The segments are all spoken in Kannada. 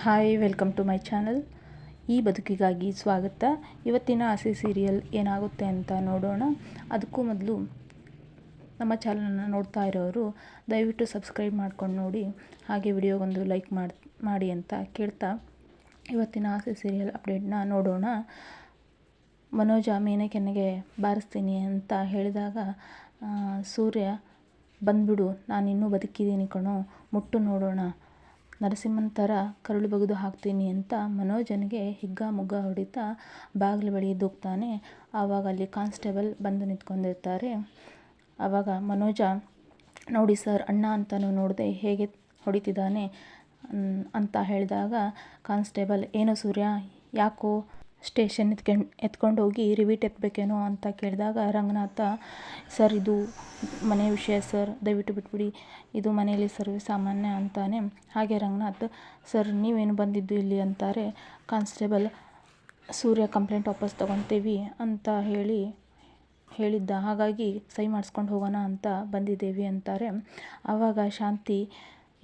Hi welcome to my channel ಈ ಬದುಕಿಗಾಗಿ ಸ್ವಾಗತ. ಇವತ್ತಿನ ಆಸೆ ಸೀರಿಯಲ್ ಏನಾಗುತ್ತೆ ಅಂತ ನೋಡೋಣ. ಅದಕ್ಕೂ ಮೊದಲು ನಮ್ಮ ಚಾನಲನ್ನು ನೋಡ್ತಾ ಇರೋರು ದಯವಿಟ್ಟು ಸಬ್ಸ್ಕ್ರೈಬ್ ಮಾಡ್ಕೊಂಡು ನೋಡಿ. ಹಾಗೆ ವಿಡಿಯೋಗೊಂದು ಲೈಕ್ ಮಾಡಿ ಮಾಡಿ ಅಂತ ಕೇಳ್ತಾ ಇವತ್ತಿನ ಆಸೆ ಸೀರಿಯಲ್ ಅಪ್ಡೇಟ್ನ ನೋಡೋಣ. ಮನೋಜ ಮೀನಕೆನ್ನೆಗೆ ಬಾರಿಸ್ತೀನಿ ಅಂತ ಹೇಳಿದಾಗ ಸೂರ್ಯ ಬಂದ್ಬಿಡು, ನಾನಿನ್ನೂ ಬದುಕಿದ್ದೀನಿ ಕಣೋ, ಮುಟ್ಟು ನೋಡೋಣ ನರಸಿಂಹನ ಥರ ಕರುಳು ಬಗೆದು ಹಾಕ್ತೀನಿ ಅಂತ ಮನೋಜನಿಗೆ ಹಿಗ್ಗ ಮುಗ್ಗ ಹೊಡಿತಾ ಬಾಗಿಲು ಬಳಿ ದೂಗ್ತಾನೆ ಆವಾಗ ಅಲ್ಲಿ ಕಾನ್ಸ್ಟೇಬಲ್ ಬಂದು ನಿಂತ್ಕೊಂಡಿರ್ತಾರೆ. ಆವಾಗ ಮನೋಜ, ನೋಡಿ ಸರ್, ಅಣ್ಣ ಅಂತಲೂ ನೋಡದೆ ಹೇಗೆ ಹೊಡಿತಿದ್ದಾನೆ? ಅಂತ ಹೇಳಿದಾಗ ಕಾನ್ಸ್ಟೇಬಲ್, ಏನು ಸೂರ್ಯ, ಯಾಕೋ ಸ್ಟೇಷನ್ ಎತ್ಕೊಂಡು ಎತ್ಕೊಂಡು ಹೋಗಿ ರಿವೀಟ್ ಎತ್ತಬೇಕೇನೋ ಅಂತ ಕೇಳಿದಾಗ, ರಂಗನಾಥ, ಸರ್, ಇದು ಮನೆ ವಿಷಯ, ಸರ್, ದಯವಿಟ್ಟು ಬಿಟ್ಬಿಡಿ. ಇದು ಮನೆಯಲ್ಲಿ ಸರ್ವೇ ಸಾಮಾನ್ಯ ಅಂತಾನೆ. ಹಾಗೆ ರಂಗನಾಥ್, ಸರ್, ನೀವೇನು ಬಂದಿದ್ದು ಇಲ್ಲಿ? ಅಂತಾರೆ. ಕಾನ್ಸ್ಟೇಬಲ್, ಸೂರ್ಯ ಕಂಪ್ಲೇಂಟ್ ವಾಪಸ್ ತೊಗೊತೀವಿ ಅಂತ ಹೇಳಿ, ಹೇಳಿದ್ದ. ಹಾಗಾಗಿ ಸಹಿ ಮಾಡಿಸ್ಕೊಂಡು ಹೋಗೋಣ ಅಂತ ಬಂದಿದ್ದೇವೆ ಅಂತಾರೆ. ಆವಾಗ ಶಾಂತಿ,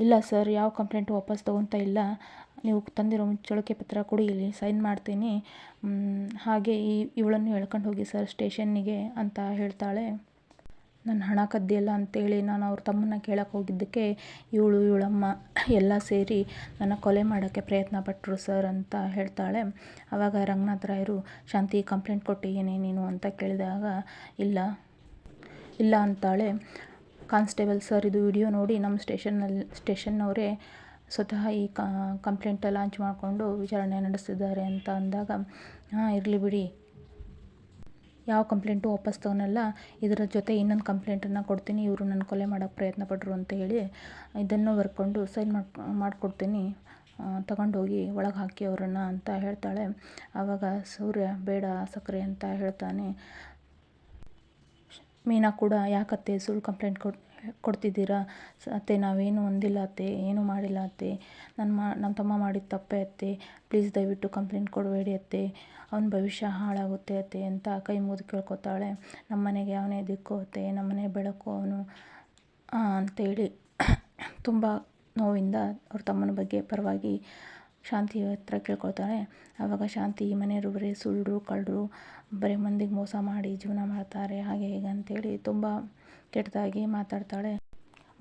ಇಲ್ಲ, ಸರ್, ಯಾವ ಕಂಪ್ಲೇಂಟ್ ವಾಪಸ್ ತೊಗೊತಾ ಇಲ್ಲ. ನೀವು ತಂದಿರೋ ಮುಚ್ಚಳಿಕೆ ಪತ್ರ ಕೊಡಿ, ಇಲ್ಲಿ ಸೈನ್ ಮಾಡ್ತೀನಿ. ಹಾಗೆ ಈ, ಇವಳನ್ನು ಎಳ್ಕೊಂಡು ಹೋಗಿ ಸರ್ ಸ್ಟೇಷನ್ನಿಗೆ ಅಂತ ಹೇಳ್ತಾಳೆ. ನನ್ನ ಹಣ ಕದ್ದಿಯಲ್ಲ ಅಂತೇಳಿ ನಾನು ಅವ್ರ ತಮ್ಮನ್ನ ಕೇಳಕ್ಕೆ ಹೋಗಿದ್ದಕ್ಕೆ ಇವಳು, ಇವಳಮ್ಮ ಎಲ್ಲ ಸೇರಿ ನನ್ನ ಕೊಲೆ ಮಾಡೋಕ್ಕೆ ಪ್ರಯತ್ನ ಪಟ್ಟರು ಸರ್ ಅಂತ ಹೇಳ್ತಾಳೆ. ಆವಾಗ ರಂಗನಾಥ್ ರಾಯರು, ಶಾಂತಿ ಕಂಪ್ಲೇಂಟ್ ಕೊಟ್ಟಿದ್ದೀನಿ ನೀನು ಅಂತ ಕೇಳಿದಾಗ, ಇಲ್ಲ ಇಲ್ಲ ಅಂತಾಳೆ. ಕಾನ್ಸ್ಟೇಬಲ್ ಸರ್ ಇದು ವಿಡಿಯೋ ನೋಡಿ ನಮ್ಮ ಸ್ಟೇಷನ್ನಲ್ಲಿ ಸ್ಟೇಷನ್ನವರೇ ಸ್ವತಃ ಈ ಕಂಪ್ಲೇಂಟ್ ಲಾಂಚ್ ಮಾಡಿಕೊಂಡು ವಿಚಾರಣೆ ನಡೆಸ್ತಿದ್ದಾರೆ ಅಂತ ಅಂದಾಗ, ಹಾಂ, ಇರಲಿ ಬಿಡಿ. ಯಾವ ಕಂಪ್ಲೇಂಟು ವಾಪಸ್ ತಗೊಳಲ್ಲ, ಇದರ ಜೊತೆ ಇನ್ನೊಂದು ಕಂಪ್ಲೇಂಟನ್ನು ಕೊಡ್ತೀನಿ, ಇವರು ನನ್ನ ಕೊಲೆ ಮಾಡೋಕ್ಕೆ ಪ್ರಯತ್ನ ಪಟ್ಟರು ಅಂತ ಹೇಳಿ ಇದನ್ನು ಬರ್ಕೊಂಡು ಸೈನ್ ಮಾಡಿ, ಮಾಡಿಕೊಡ್ತೀನಿ ತಗೊಂಡೋಗಿ ಒಳಗೆ ಹಾಕಿ ಅವರನ್ನು ಅಂತ ಹೇಳ್ತಾಳೆ. ಆವಾಗ ಸೂರ್ಯ, ಬೇಡ, ಸಕ್ಕರೆ ಅಂತ ಹೇಳ್ತಾನೆ. ಮೀನಾ ಕೂಡ ಯಾಕತ್ತೆ ಸುಳ್ಳು ಕಂಪ್ಲೇಂಟ್ ಕೊಡ್ ಕೊಡ್ತಿದ್ದೀರಾ? ಅತ್ತೆ, ನಾವೇನು ಒಂದಿಲ್ಲ ಅತ್ತೆ, ಏನು ಮಾಡಿಲ್ಲ ಅತ್ತೆ. ನನ್ನ ಮಾ ನಮ್ಮ ತಮ್ಮ ಮಾಡಿದ ತಪ್ಪೇ ಅತ್ತೆ. ಪ್ಲೀಸ್ ದಯವಿಟ್ಟು ಕಂಪ್ಲೇಂಟ್ ಕೊಡಬೇಡಿ ಅತ್ತೆ. ಅವ್ನ ಭವಿಷ್ಯ ಹಾಳಾಗುತ್ತೆ ಅತ್ತೆ ಅಂತ ಕೈ ಮುಗಿದು ಕೇಳ್ಕೊತಾಳೆ. ನಮ್ಮ ಮನೆಗೆ ಅವನೇ ದಿಕ್ಕು ಅತ್ತೆ ನಮ್ಮ ಮನೆ ಬೆಳಕು ಅವನು. ಅಂತೇಳಿ ತುಂಬ ನೋವಿಂದ ಅವ್ರ ತಮ್ಮನ ಬಗ್ಗೆ ಪರವಾಗಿ ಶಾಂತಿ ಹತ್ರ ಕೇಳ್ಕೊಳ್ತಾಳೆ. ಆವಾಗ ಶಾಂತಿ ಈ ಮನೆಯವರು ಬರೀ ಸುಳ್ಳರು ಕಳ್ಳರು ಬರೀ ಮಂದಿಗೆ ಮೋಸ ಮಾಡಿ ಜೀವನ ಮಾಡ್ತಾರೆ. ಹಾಗೆ ಹೀಗೆ ಅಂತೇಳಿ ತುಂಬ ಕೆಟ್ಟದಾಗಿ ಮಾತಾಡ್ತಾಳೆ.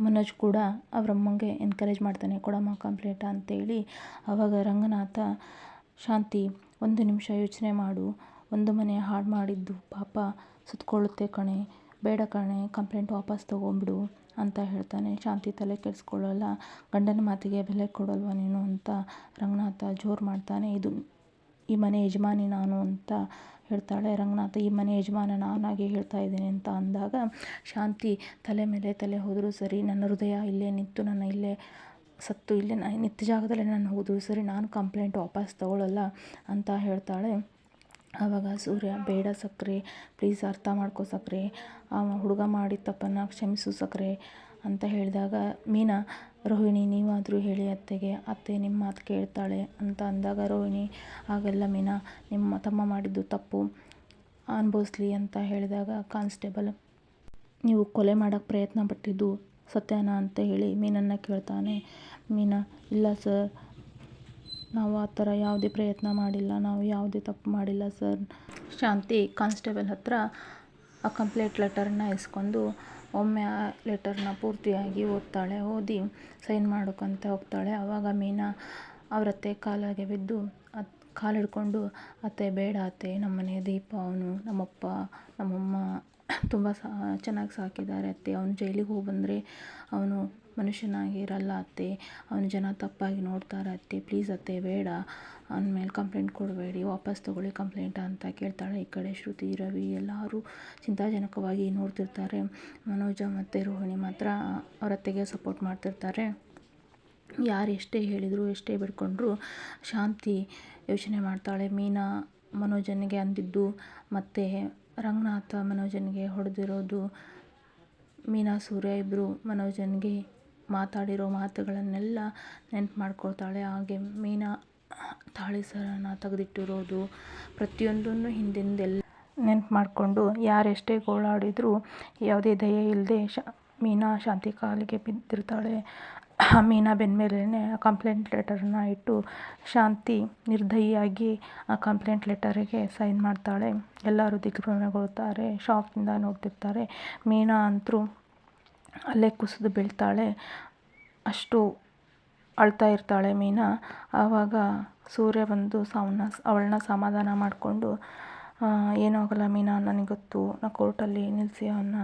ಮನೋಜ್ ಕೂಡ ಅವರಮ್ಮಂಗೆ ಎನ್ಕರೇಜ್ ಮಾಡ್ತಾನೆ, ಕೊಡಮ್ಮ ಕಂಪ್ಲೇಂಟ್ ಅಂತೇಳಿ. ಆವಾಗ ರಂಗನಾಥ, ಶಾಂತಿ, ಒಂದು ನಿಮಿಷ ಯೋಚನೆ ಮಾಡು. ಒಂದು ಮನೆ ಹಾಳು ಮಾಡಿದ್ದು ಪಾಪ ಸುತ್ತಕೊಳ್ಳುತ್ತೆ ಕಣೆ. ಬೇಡ ಕಣೆ ಕಂಪ್ಲೇಂಟ್ ವಾಪಸ್ ತೊಗೊಂಬಿಡು ಅಂತ ಹೇಳ್ತಾನೆ. ಶಾಂತಿ ತಲೆ ಕೆಡಿಸ್ಕೊಳ್ಳಲ್ಲ. ಗಂಡನ ಮಾತಿಗೆ ಬೆಲೆ ಕೊಡಲ್ವ ನೀನು ಅಂತ ರಂಗನಾಥ ಜೋರು ಮಾಡ್ತಾನೆ. ಇದು ಈ ಮನೆ ಯಜಮಾನಿ ನಾನು, ಅಂತ ಹೇಳ್ತಾಳೆ, ರಂಗನಾಥ, ಈ ಮನೆ ಯಜಮಾನ ನಾನಾಗಿ ಹೇಳ್ತಾ ಇದ್ದೀನಿ ಅಂತ ಅಂದಾಗ ಶಾಂತಿ ತಲೆ ಮೇಲೆ ತಲೆ ಹೋದರೂ, ಸರಿ, ನನ್ನ ಹೃದಯ ಇಲ್ಲೇ ನಿಂತು, ನನ್ನ ಇಲ್ಲೇ ಸತ್ತು, ಇಲ್ಲೇ ನಾನು ನಿತ್ಯ ಜಾಗದಲ್ಲೇ ನಾನು ಹೋದರೂ, ಸರಿ, ನಾನು ಕಂಪ್ಲೇಂಟ್ ವಾಪಸ್ ತಗೊಳ್ಳಲ್ಲ ಅಂತ ಹೇಳ್ತಾಳೆ. ಆವಾಗ ಸೂರ್ಯ, ಬೇಡ ಸಕ್ಕರೆ ಪ್ಲೀಸ್ ಅರ್ಥ ಮಾಡ್ಕೋ ಸಕ್ಕರೆ ಹುಡುಗ ಮಾಡಿದ ತಪ್ಪನ್ನು ಕ್ಷಮಿಸು ಸಕ್ಕರೆ ಅಂತ ಹೇಳಿದಾಗ ಮೀನಾ ರೋಹಿಣಿ, ನೀವಾದರೂ ಹೇಳಿ ಅತ್ತೆಗೆ, ಅತ್ತೆ ನಿಮ್ಮ ಮಾತು ಕೇಳ್ತಾಳೆ ಅಂತ ಅಂದಾಗ ರೋಹಿಣಿ, ಹಾಗೆಲ್ಲ ಮೀನಾ ನಿಮ್ಮ ತಮ್ಮ ಮಾಡಿದ್ದು ತಪ್ಪು. ಅನುಭವಿಸ್ಲಿ ಅಂತ ಹೇಳಿದಾಗ ಕಾನ್ಸ್ಟೇಬಲ್, ನೀವು ಕೊಲೆ ಮಾಡೋಕ್ಕೆ ಪ್ರಯತ್ನ ಪಟ್ಟಿದ್ದು ಸತ್ಯನಾ ಅಂತ ಹೇಳಿ ಮೀನನ್ನು ಕೇಳ್ತಾನೆ. ಮೀನಾ, ಇಲ್ಲ ಸರ್. ನಾವು ಆ ಥರ ಯಾವುದೇ ಪ್ರಯತ್ನ ಮಾಡಿಲ್ಲ. ನಾವು ಯಾವುದೇ ತಪ್ಪು ಮಾಡಿಲ್ಲ ಸರ್. ಶಾಂತಿ ಕಾನ್ಸ್ಟೇಬಲ್ ಹತ್ರ ಆ ಕಂಪ್ಲೇಂಟ್ ಲೆಟರನ್ನ ಇಸ್ಕೊಂಡು ಒಮ್ಮೆ ಆ ಲೆಟರ್ನ ಪೂರ್ತಿಯಾಗಿ ಓದ್ತಾಳೆ, ಓದಿ ಸೈನ್ ಮಾಡ್ಕೊತ ಹೋಗ್ತಾಳೆ. ಆವಾಗ ಮೀನಾ ಅವರತ್ತೆ ಕಾಲಿಗೆ ಬಿದ್ದು ಅತ್ ಕಾಲು ಹಿಡ್ಕೊಂಡು ಅತ್ತೆ ಬೇಡ ಅತ್ತೆ, ನಮ್ಮನೆ ದೀಪ ಅವನು, ನಮ್ಮಪ್ಪ, ನಮ್ಮಮ್ಮ, ತುಂಬ ಸಾ, ಚೆನ್ನಾಗಿ ಸಾಕಿದ್ದಾರೆ ಅತ್ತೆ, ಅವನು ಜೈಲಿಗೆ ಹೋಗಿ ಬಂದರೆ ಅವನು ಮನುಷ್ಯನಾಗಿ ಇರಲ್ಲ ಅತ್ತೆ. ಅವನು ಜನ ತಪ್ಪಾಗಿ ನೋಡ್ತಾರೆ ಅತ್ತೆ. ಪ್ಲೀಸ್ ಅತ್ತೆ, ಬೇಡ. ಅವನ ಮೇಲೆ ಕಂಪ್ಲೇಂಟ್ ಕೊಡಬೇಡಿ. ವಾಪಸ್ ತಗೊಳ್ಳಿ ಕಂಪ್ಲೇಂಟ್ ಅಂತ ಕೇಳ್ತಾಳೆ ಈ ಕಡೆ ಶ್ರುತಿ, ರವಿ. ಎಲ್ಲರೂ ಚಿಂತಾಜನಕವಾಗಿ ನೋಡ್ತಿರ್ತಾರೆ. ಮನೋಜ ಮತ್ತು ರೋಹಿಣಿ ಮಾತ್ರ ಅವರ ಅತ್ತೆಗೆ ಸಪೋರ್ಟ್ ಮಾಡ್ತಿರ್ತಾರೆ. ಯಾರು ಎಷ್ಟೇ ಹೇಳಿದರು, ಎಷ್ಟೇ ಬಿಡ್ಕೊಂಡ್ರು ಶಾಂತಿ ಯೋಚನೆ ಮಾಡ್ತಾಳೆ. ಮೀನಾ ಮನೋಜನಿಗೆ ಅಂದಿದ್ದು ಮತ್ತು ರಂಗನಾಥ ಮನೋಜನಿಗೆ ಹೊಡೆದಿರೋದು ಮೀನಾ, ಸೂರ್ಯ ಇಬ್ಬರು ಮನೋಜನಿಗೆ ಮಾತಾಡಿರೋ ಮಾತುಗಳನ್ನೆಲ್ಲ ನೆನ್ಪು ಮಾಡ್ಕೊಳ್ತಾಳೆ ಹಾಗೆ ಮೀನಾ ತಾಳಿ ಸರನ ತೆಗೆದಿಟ್ಟಿರೋದು ಪ್ರತಿಯೊಂದನ್ನು ಹಿಂದಿಂದೆಲ್ಲ ನೆನ್ಪು ಮಾಡಿಕೊಂಡು ಯಾರೆಷ್ಟೇ ಗೋಳಾಡಿದರೂ ಯಾವುದೇ ದಯೆ ಇಲ್ಲದೆ ಶ ಮೀನಾ ಶಾಂತಿ ಕಾಲಿಗೆ ಬಿದ್ದಿರ್ತಾಳೆ. ಮೀನಾ ಬೆನ್ನ ಮೇಲೇ ಕಂಪ್ಲೇಂಟ್ ಲೆಟರನ್ನ ಇಟ್ಟು ಶಾಂತಿ ನಿರ್ದಯಿಯಾಗಿ ಆ ಕಂಪ್ಲೇಂಟ್ ಲೆಟರಿಗೆ ಸೈನ್ ಮಾಡ್ತಾಳೆ. ಎಲ್ಲರೂ ದಿಗ್ಭ್ರಮೆಗೊಳ್ತಾರೆ ಶಾಕಿಂದ ನೋಡ್ತಿರ್ತಾರೆ. ಮೀನಾ ಅಂತೂ ಅಲ್ಲೇ ಕುಸಿದು ಬೀಳ್ತಾಳೆ. ಅಷ್ಟು ಅಳ್ತಾ ಇರ್ತಾಳೆ ಮೀನಾ. ಆವಾಗ ಸೂರ್ಯ ಬಂದು ಅವನ್ನ ಅವಳನ್ನ ಸಮಾಧಾನ ಮಾಡಿಕೊಂಡು ಏನೂ ಆಗಲ್ಲ ಮೀನಾ, ನನಗೆ ಗೊತ್ತು. ನಾ ಕೋರ್ಟಲ್ಲಿ ನಿಲ್ಲಿಸಿ ಅವನ್ನ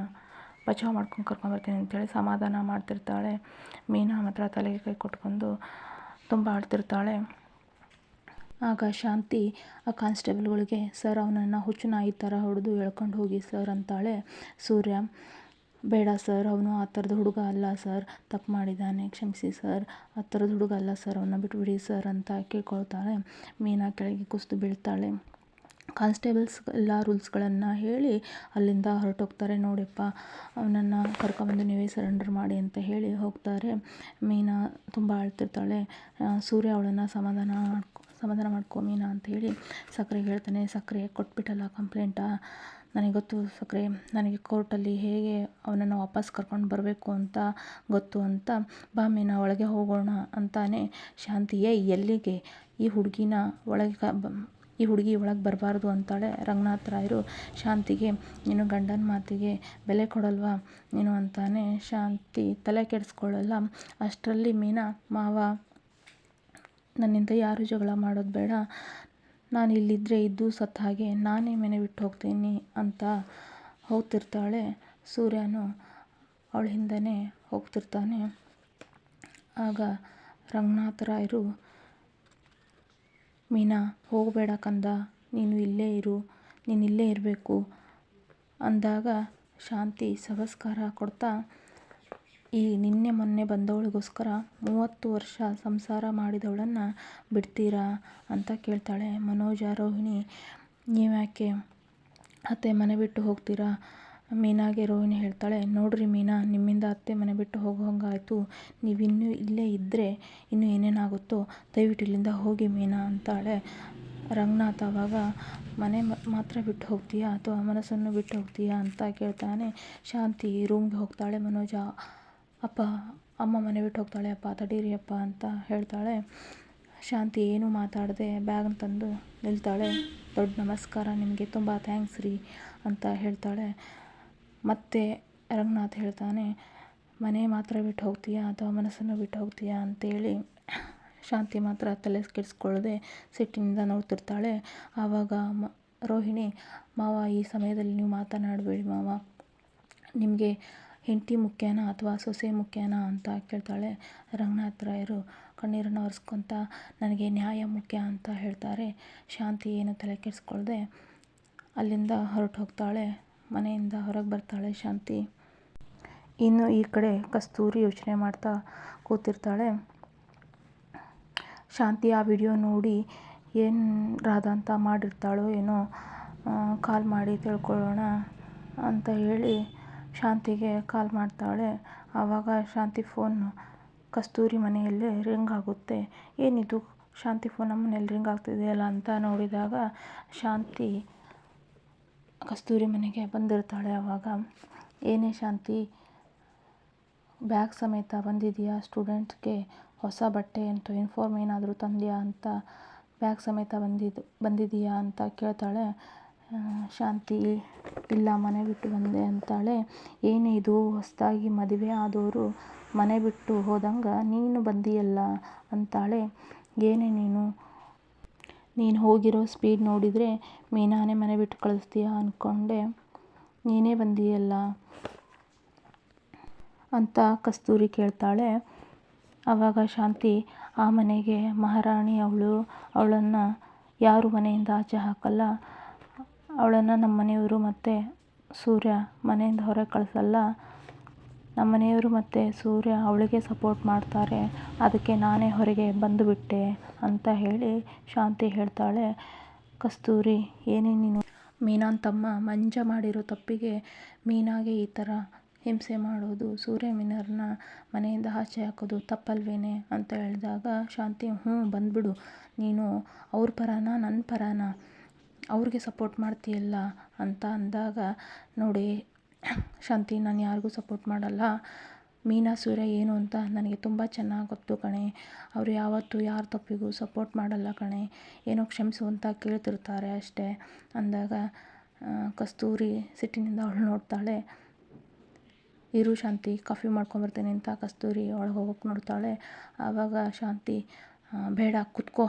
ಬಚಾವ್ ಮಾಡ್ಕೊಂಡು ಕರ್ಕೊಂಬರ್ತೀನಿ ಅಂತೇಳಿ ಸಮಾಧಾನ ಮಾಡ್ತಿರ್ತಾಳೆ. ಮೀನಾ ಮಾತ್ರ ತಲೆಗೆ ಕೈ ಕೊಟ್ಕೊಂಡು ತುಂಬ ಅಳ್ತಿರ್ತಾಳೆ. ಆಗ ಶಾಂತಿ ಆ ಕಾನ್ಸ್ಟೇಬಲ್ಗಳಿಗೆ, ಸರ್, ಅವನನ್ನು ಹುಚ್ಚು ನಾಯಿ ಥರ ಹೊಡೆದು ಎಳ್ಕೊಂಡು ಹೋಗಿ ಸರ್ ಅಂತಾಳೆ ಸೂರ್ಯ. ಬೇಡ ಸರ್, ಅವನು ಆ ಥರದ ಹುಡುಗ ಅಲ್ಲ ಸರ್, ತಪ್ಪು ಮಾಡಿದ್ದಾನೆ, ಕ್ಷಮಿಸಿ ಸರ್, ಆ ಥರದ ಹುಡುಗ ಅಲ್ಲ ಸರ್, ಅವನ್ನ ಬಿಟ್ಬಿಡಿ ಸರ್ ಅಂತ ಕೇಳ್ಕೊಳ್ತಾಳೆ. ಮೀನಾ ಕೆಳಗೆ ಕುಸಿದು ಬೀಳ್ತಾಳೆ. ಕಾನ್ಸ್ಟೇಬಲ್ಸ್ ಎಲ್ಲ ರೂಲ್ಸ್ಗಳನ್ನು ಹೇಳಿ ಅಲ್ಲಿಂದ ಹೊರಟೋಗ್ತಾರೆ. ನೋಡಿಪ್ಪ, ಅವನನ್ನು ಕರ್ಕೊಂಬಂದು ನೀವೇ ಸರೆಂಡರ್ ಮಾಡಿ ಅಂತ ಹೇಳಿ ಹೋಗ್ತಾರೆ. ಮೀನಾ ತುಂಬ ಅಳ್ತಿರ್ತಾಳೆ. ಸೂರ್ಯ ಅವಳನ್ನು ಸಮಾಧಾನ ಮಾಡ್ಕೊ ಸಮಾಧಾನ ಮಾಡ್ಕೊ ಮೀನಾ ಅಂತ ಹೇಳಿ ಸಕ್ಕರೆ ಹೇಳ್ತಾನೆ. ಸಕ್ಕರೆ ಕೊಟ್ಬಿಟ್ಟಲ್ಲ ಕಂಪ್ಲೇಂಟ? ನನಗೆ ಗೊತ್ತು ಸಕ್ಕರೆ ನನಗೆ ಕೋರ್ಟಲ್ಲಿ ಹೇಗೆ ಅವನನ್ನು ವಾಪಸ್ ಕರ್ಕೊಂಡು ಬರಬೇಕು ಅಂತ ಗೊತ್ತು ಅಂತ ಬಾ ಮೀನಾ, ಒಳಗೆ ಹೋಗೋಣ ಅಂತಾನೆ ಶಾಂತಿಯೇ ಎಲ್ಲಿಗೆ? ಈ ಹುಡುಗಿನ ಒಳಗೆ ಈ ಹುಡುಗಿ ಒಳಗೆ ಬರಬಾರ್ದು ಅಂತಾಳೆ ರಂಗನಾಥ್ ರಾಯರು. ಶಾಂತಿಗೆ, ನೀನು ಗಂಡನ ಮಾತಿಗೆ ಬೆಲೆ ಕೊಡಲ್ವಾ ನೀನು ಅಂತಾನೆ ಶಾಂತಿ ತಲೆ ಕೆಡಿಸ್ಕೊಳ್ಳಲ್ಲ. ಅಷ್ಟರಲ್ಲಿ ಮೀನಾ, ಮಾವ, ನನ್ನಿಂದ ಯಾರು ಜಗಳ ಮಾಡೋದು ಬೇಡ. ನಾನು ಇಲ್ಲಿದ್ದರೆ ಇದ್ದು ಸತ್ತ ಹಾಗೆ ನಾನೇ ಮನೆ ಬಿಟ್ಟು ಹೋಗ್ತೀನಿ ಅಂತ ಹೋಗ್ತಿರ್ತಾಳೆ. ಸೂರ್ಯನು ಅವಳ ಹಿಂದೆ ಹೋಗ್ತಿರ್ತಾನೆ. ಆಗ ರಂಗನಾಥ ರಾಯರು ಮೀನಾ, ಹೋಗಬೇಡ ಕಂದ. ನೀನು ಇಲ್ಲೇ ಇರು. ನೀನು ಇಲ್ಲೇ ಇರಬೇಕು. ಅಂದಾಗ ಶಾಂತಿ ಸಮಸ್ಕಾರ ಕೊಡ್ತಾ ಈ ನಿನ್ನೆ ಮೊನ್ನೆ ಬಂದವಳಿಗೋಸ್ಕರ ಮೂವತ್ತು ವರ್ಷ ಸಂಸಾರ ಮಾಡಿದವಳನ್ನು ಬಿಡ್ತೀರಾ ಅಂತ ಕೇಳ್ತಾಳೆ ಮನೋಜ ರೋಹಿಣಿ. ನೀವ್ಯಾಕೆ ಅತ್ತೆ ಮನೆ ಬಿಟ್ಟು ಹೋಗ್ತೀರಾ? ಮೀನಾಗೆ ರೋಹಿಣಿ ಹೇಳ್ತಾಳೆ, ನೋಡ್ರಿ ಮೀನಾ, ನಿಮ್ಮಿಂದ ಅತ್ತೆ ಮನೆ ಬಿಟ್ಟು ಹೋಗೋ ನೀವು ನೀವಿನ್ನೂ ಇಲ್ಲೇ ಇದ್ದರೆ ಇನ್ನೂ ಏನೇನಾಗುತ್ತೋ ದಯವಿಟ್ಟು ಇಲ್ಲಿಂದ ಹೋಗಿ ಮೀನಾ ಅಂತಾಳೆ. ರಂಗನಾಥ್ ಅವಾಗ, ಮನೆ ಮಾತ್ರ ಬಿಟ್ಟು ಹೋಗ್ತೀಯಾ ಅಥವಾ ಮನಸ್ಸನ್ನು ಬಿಟ್ಟು ಹೋಗ್ತೀಯಾ? ಅಂತ ಕೇಳ್ತಾನೆ. ಶಾಂತಿ ರೂಮ್ಗೆ ಹೋಗ್ತಾಳೆ ಮನೋಜ. ಅಪ್ಪ, ಅಮ್ಮ ಮನೆ ಬಿಟ್ಟು ಹೋಗ್ತಾಳೆ, ಅಪ್ಪ ತಡೀರಿ ಅಪ್ಪ ಅಂತ ಹೇಳ್ತಾಳೆ. ಶಾಂತಿ ಏನೂ ಮಾತಾಡದೆ ಬ್ಯಾಗನ್ನ ತಂದು ನಿಲ್ತಾಳೆ. ದೊಡ್ಡ ನಮಸ್ಕಾರ, ನಿಮಗೆ ತುಂಬ ಥ್ಯಾಂಕ್ಸ್ ರೀ ಅಂತ ಹೇಳ್ತಾಳೆ. ಮತ್ತೆ ರಂಗನಾಥ್ ಹೇಳ್ತಾನೆ, ಮನೆ ಮಾತ್ರ ಬಿಟ್ಟು ಹೋಗ್ತೀಯಾ ಅಥವಾ ಮನಸ್ಸನ್ನು ಬಿಟ್ಟು ಹೋಗ್ತೀಯಾ ಅಂತೇಳಿ. ಶಾಂತಿ ಮಾತ್ರ ತಲೆ ಕೆಡಿಸ್ಕೊಳ್ಳದೆ ಸಿಟ್ಟಿನಿಂದ ನೋಡ್ತಿರ್ತಾಳೆ ಆವಾಗ ಮ, ರೋಹಿಣಿ, ಮಾವ ಈ ಸಮಯದಲ್ಲಿ ನೀವು ಮಾತನಾಡಬೇಡಿ ಮಾವ. ನಿಮಗೆ ಹೆಂಡತಿ ಮುಖ್ಯನಾ ಅಥವಾ ಸೊಸೆ ಮುಖ್ಯನಾ ಅಂತ ಕೇಳ್ತಾಳೆ. ರಂಗನಾಥ್ ರಾಯರು ಕಣ್ಣೀರನ್ನು ಒರೆಸ್ಕೊತ, ನನಗೆ ನ್ಯಾಯ ಮುಖ್ಯ ಅಂತ ಹೇಳ್ತಾರೆ. ಶಾಂತಿ ಏನು ತಲೆ ಕೆಡಿಸ್ಕೊಳ್ದೆ? ಅಲ್ಲಿಂದ ಹೊರಟು ಹೋಗ್ತಾಳೆ. ಮನೆಯಿಂದ ಹೊರಗೆ ಬರ್ತಾಳೆ ಶಾಂತಿ. ಇನ್ನು ಈ ಕಡೆ ಕಸ್ತೂರಿ ಯೋಚನೆ ಮಾಡ್ತಾ ಕೂತಿರ್ತಾಳೆ. ಶಾಂತಿ, ಆ ವಿಡಿಯೋ ನೋಡಿ ಏನು ರಾಧಾ ಅಂತ ಮಾಡಿರ್ತಾಳೋ ಏನೋ ಕಾಲ್ ಮಾಡಿ ತಿಳ್ಕೊಳ್ಳೋಣ ಅಂತ ಹೇಳಿ ಶಾಂತಿಗೆ ಕಾಲ್ ಮಾಡ್ತಾಳೆ. ಆವಾಗ ಶಾಂತಿ ಫೋನ್ ಕಸ್ತೂರಿ ಮನೆಯಲ್ಲೇ ರಿಂಗ್ ಆಗುತ್ತೆ. ಏನಿದು? ಶಾಂತಿ ಫೋನ್ ನಮ್ಮ ಮನೇಲಿ ರಿಂಗ್ ಆಗ್ತಿದೆಯಲ್ಲ ಅಂತ ನೋಡಿದಾಗ ಶಾಂತಿ ಕಸ್ತೂರಿ ಮನೆಗೆ ಬಂದಿರ್ತಾಳೆ ಆವಾಗ. ಏನೇ ಶಾಂತಿ, ಬ್ಯಾಗ್ ಸಮೇತ ಬಂದಿದೆಯಾ? ಸ್ಟೂಡೆಂಟ್ಸ್ಗೆ ಹೊಸ ಬಟ್ಟೆ ಅಂತ ಯೂನಿಫಾರ್ಮ್ ಏನಾದರೂ ತಂದೆಯಾ ಅಂತ ಬ್ಯಾಗ್ ಸಮೇತ ಬಂದಿದ್ದು ಬಂದಿದೆಯಾ ಅಂತ ಕೇಳ್ತಾಳೆ. ಶಾಂತಿ ಇಲ್ಲ, ಮನೆ ಬಿಟ್ಟು ಬಂದೆ ಅಂತಾಳೆ. ಏನೇ ಇದು ಹೊಸದಾಗಿ ಮದುವೆ ಆದವರು ಮನೆ ಬಿಟ್ಟು ಹೋದಂಗೆ ನೀನು ಬಂದಿಯಲ್ಲ ಅಂತಾಳೆ. ಏನೇ ನೀನು ನೀನು ಹೋಗಿರೋ ಸ್ಪೀಡ್ ನೋಡಿದರೆ ಮೀನಾನೇ ಮನೆ ಬಿಟ್ಟು ಕಳಿಸ್ತೀಯ ಅಂದ್ಕೊಂಡೆ ನೀನೇ ಬಂದಿಯಲ್ಲ ಅಂತ ಕಸ್ತೂರಿ ಕೇಳ್ತಾಳೆ. ಆವಾಗ ಶಾಂತಿ, ಆ ಮನೆಗೆ ಮಹಾರಾಣಿ ಅವಳು, ಅವಳನ್ನು ಯಾರು ಮನೆಯಿಂದ ಆಚೆ ಹಾಕಲ್ಲ? ಅವಳನ್ನು ನಮ್ಮ ಮನೆಯವರು ಮತ್ತು ಸೂರ್ಯ ಮನೆಯಿಂದ ಹೊರಗೆ ಕಳಿಸಲ್ಲ. ನಮ್ಮ ಮನೆಯವರು ಮತ್ತು ಸೂರ್ಯ ಅವಳಿಗೆ ಸಪೋರ್ಟ್ ಮಾಡ್ತಾರೆ. ಅದಕ್ಕೆ ನಾನೇ ಹೊರಗೆ ಬಂದುಬಿಟ್ಟೆ ಅಂತ ಹೇಳಿ ಶಾಂತಿ ಹೇಳ್ತಾಳೆ. ಕಸ್ತೂರಿ, ಏನೇ ನೀನು ಮೀನಾನ್ ತಮ್ಮ ಮಂಜ ಮಾಡಿರೋ ತಪ್ಪಿಗೆ ಮೀನಾಗೆ ಈ ಥರ ಹಿಂಸೆ ಮಾಡೋದು, ಸೂರ್ಯ ಮೀನರ್ನ ಮನೆಯಿಂದ ಆಚೆ ಹಾಕೋದು ತಪ್ಪಲ್ವೇನೆ ಅಂತ ಹೇಳಿದಾಗ ಶಾಂತಿ ಹ್ಞೂ ಬಂದುಬಿಡು. ನೀನು ಅವ್ರ ಪರನಾ ನನ್ನ ಪರನಾ? ಅವ್ರಿಗೆ ಸಪೋರ್ಟ್ ಮಾಡ್ತೀಯಲ್ಲ ಅಂತ ಅಂದಾಗ, ನೋಡಿ, ಶಾಂತಿ, ನಾನು ಯಾರಿಗೂ ಸಪೋರ್ಟ್ ಮಾಡಲ್ಲ. ಮೀನಾ, ಸೂರ್ಯ ಏನು ಅಂತ ನನಗೆ ತುಂಬ ಚೆನ್ನಾಗಿ ಗೊತ್ತು ಕಣೆ. ಅವರು ಯಾವತ್ತೂ ಯಾರ ತಪ್ಪಿಗೂ ಸಪೋರ್ಟ್ ಮಾಡಲ್ಲ ಕಣೆ. ಏನೋ ಕ್ಷಮಿಸು ಅಂತ ಕೇಳ್ತಿರ್ತಾರೆ ಅಷ್ಟೇ. ಅಂದಾಗ ಕಸ್ತೂರಿ ಸಿಟ್ಟಿನಿಂದ ಅವಳು ನೋಡ್ತಾಳೆ. ಇರು ಶಾಂತಿ, ಕಾಫಿ ಮಾಡ್ಕೊಂಬರ್ತೀನಿ ಅಂತ ಕಸ್ತೂರಿ ಒಳಗೆ ಹೋಗೋಕೆ ನೋಡ್ತಾಳೆ. ಆವಾಗ ಶಾಂತಿ ಬೇಡ, ಕುತ್ಕೋ.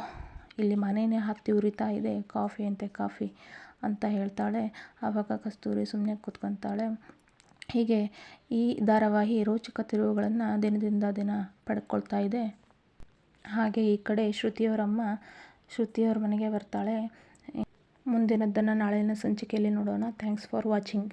ಇಲ್ಲಿ ಮನೆಯೇ ಹತ್ತಿ ಉರಿತಾ ಇದೆ, ಕಾಫಿ ಅಂತೆ ಕಾಫಿ ಅಂತ ಹೇಳ್ತಾಳೆ. ಆವಾಗ ಕಸ್ತೂರಿ ಸುಮ್ಮನೆ ಕೂತ್ಕೊತಾಳೆ. ಹೀಗೆ ಈ ಧಾರಾವಾಹಿ ರೋಚಕ ತಿರುವುಗಳನ್ನು ದಿನದಿಂದ ದಿನ ಪಡ್ಕೊಳ್ತಾ ಇದೆ. ಹಾಗೆ ಈ ಕಡೆ ಶ್ರುತಿಯವರಮ್ಮ, ಶ್ರುತಿಯವ್ರ ಮನೆಗೆ ಬರ್ತಾಳೆ. ಮುಂದಿನದ್ದನ್ನು ನಾಳಿನ ಸಂಚಿಕೆಯಲ್ಲಿ ನೋಡೋಣ. Thanks for watching